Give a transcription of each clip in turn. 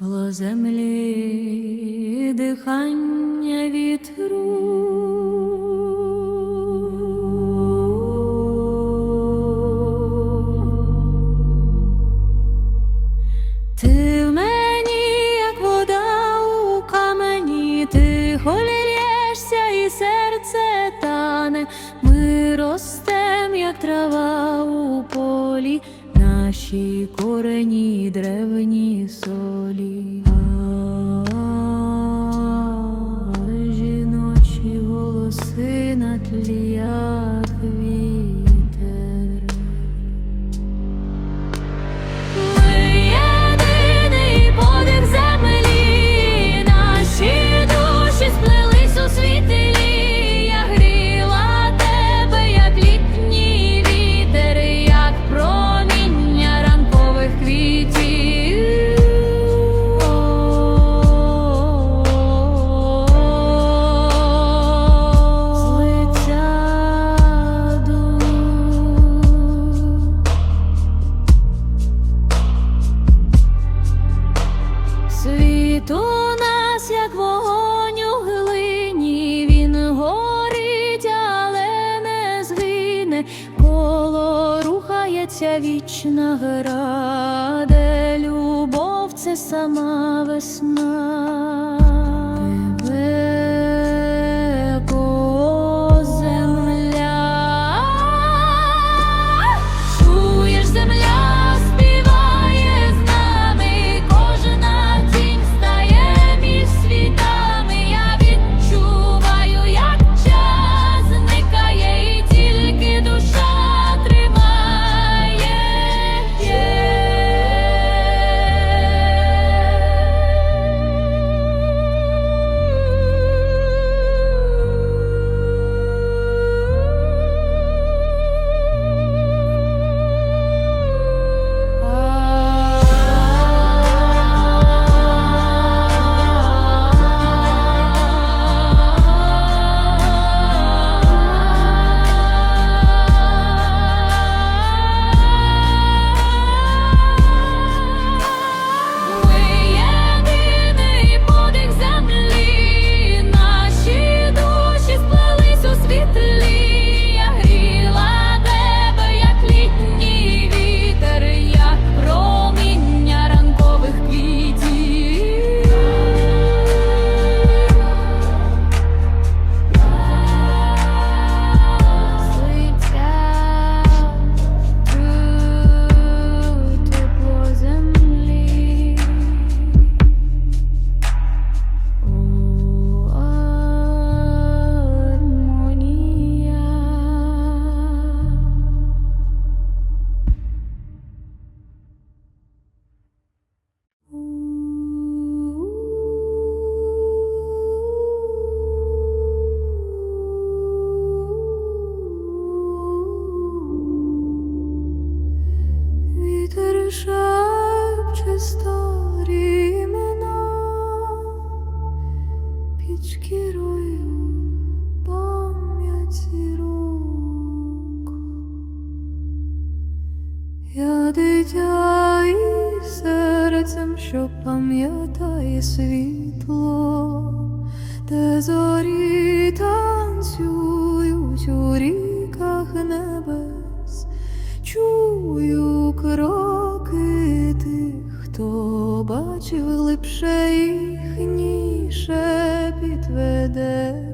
тепло землі, дихання вітру. Ти в мені, як вода у камені, ти холірєшся і серце тане, ми ростем, як трава у полі, наші корені древні солі. Рухається вічна гра, де любов це сама весна. Під шкірою пам'яті рук. Я дитя серцем, що пам'ятає світло, де зорі у ріках небес. Чую кроки тих, хто бачив липше їхній шепіт веде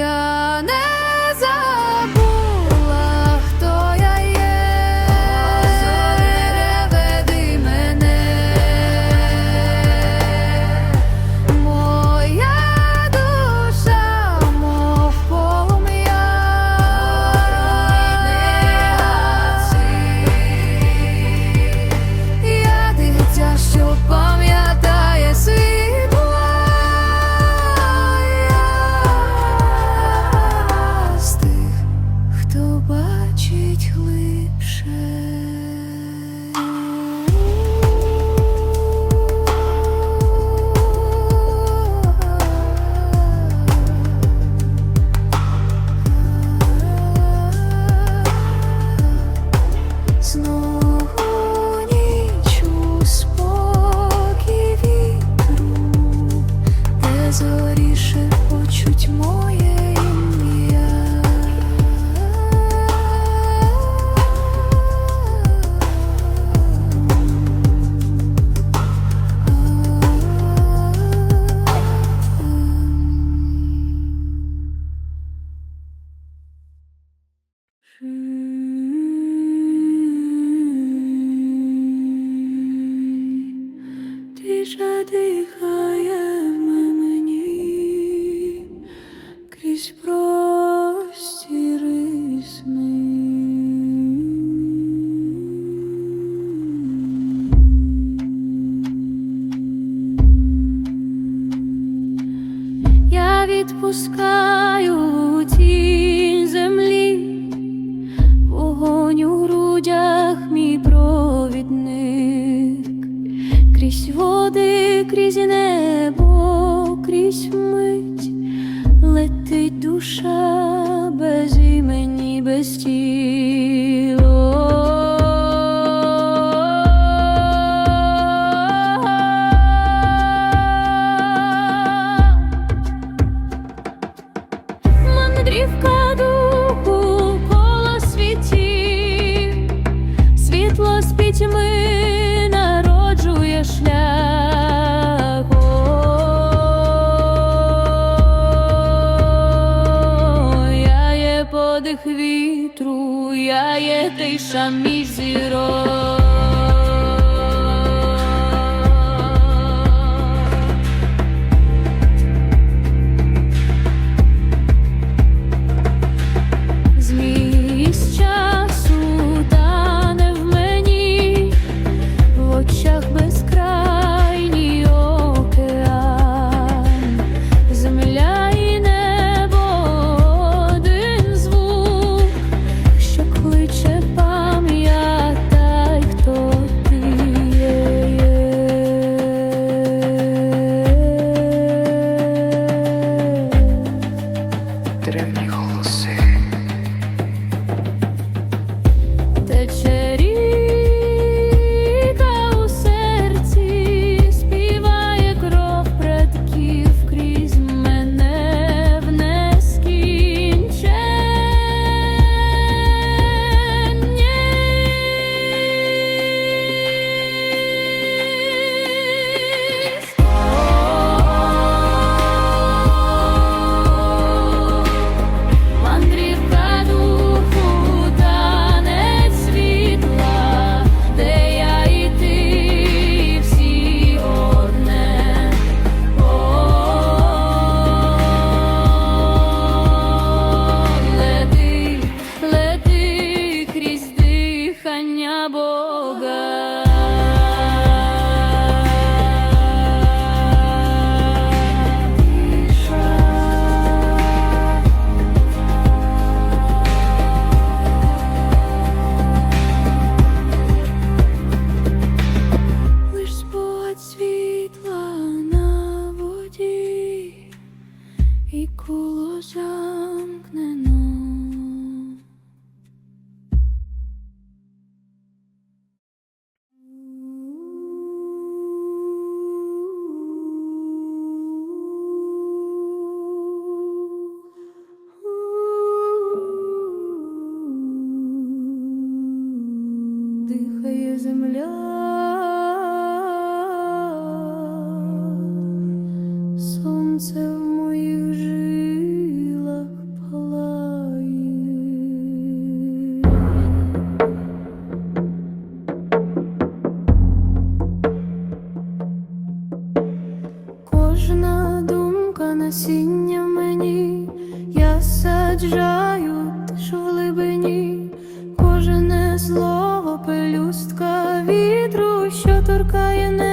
я не забуду. Пускаю у тінь землі, вогонь у грудях мій провідник, крізь води, крізь небо, крізь мить, летить душа без імені, без тіл. дихає земля. шукає не.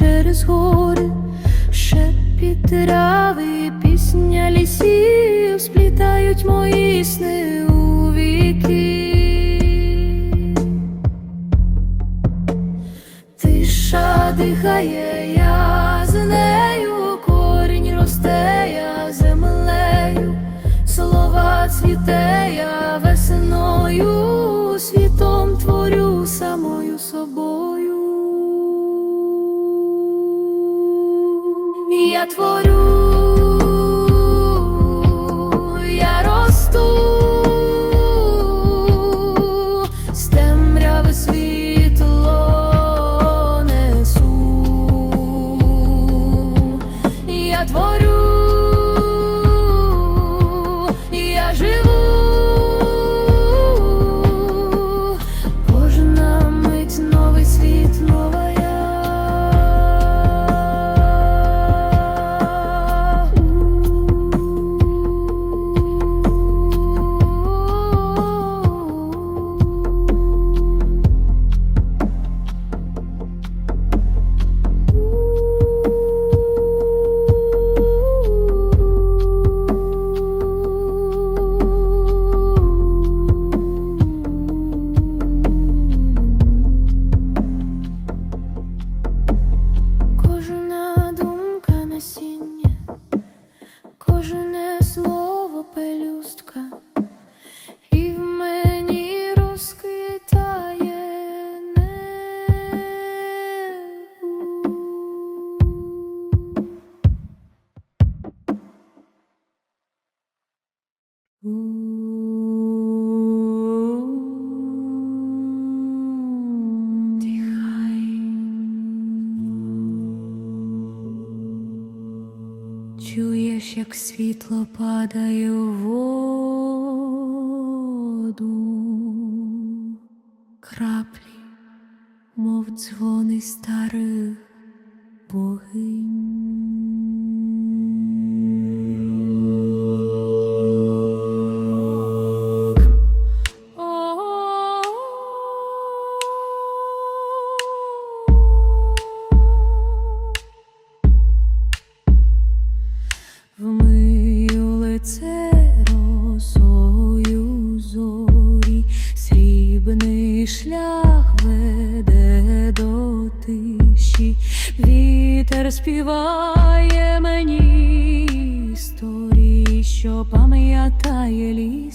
через гори, шепіт трави, пісня лісів сплітають мої сни у віки. Тиша дихає я з нею, корінь росте я землею, слова цвіте я весною, світом творю самою. я творю. Кожне слово пилю. світло падає в воду, краплі, мов дзвони старих богинь. співає мені історії, що пам'ятає ліс.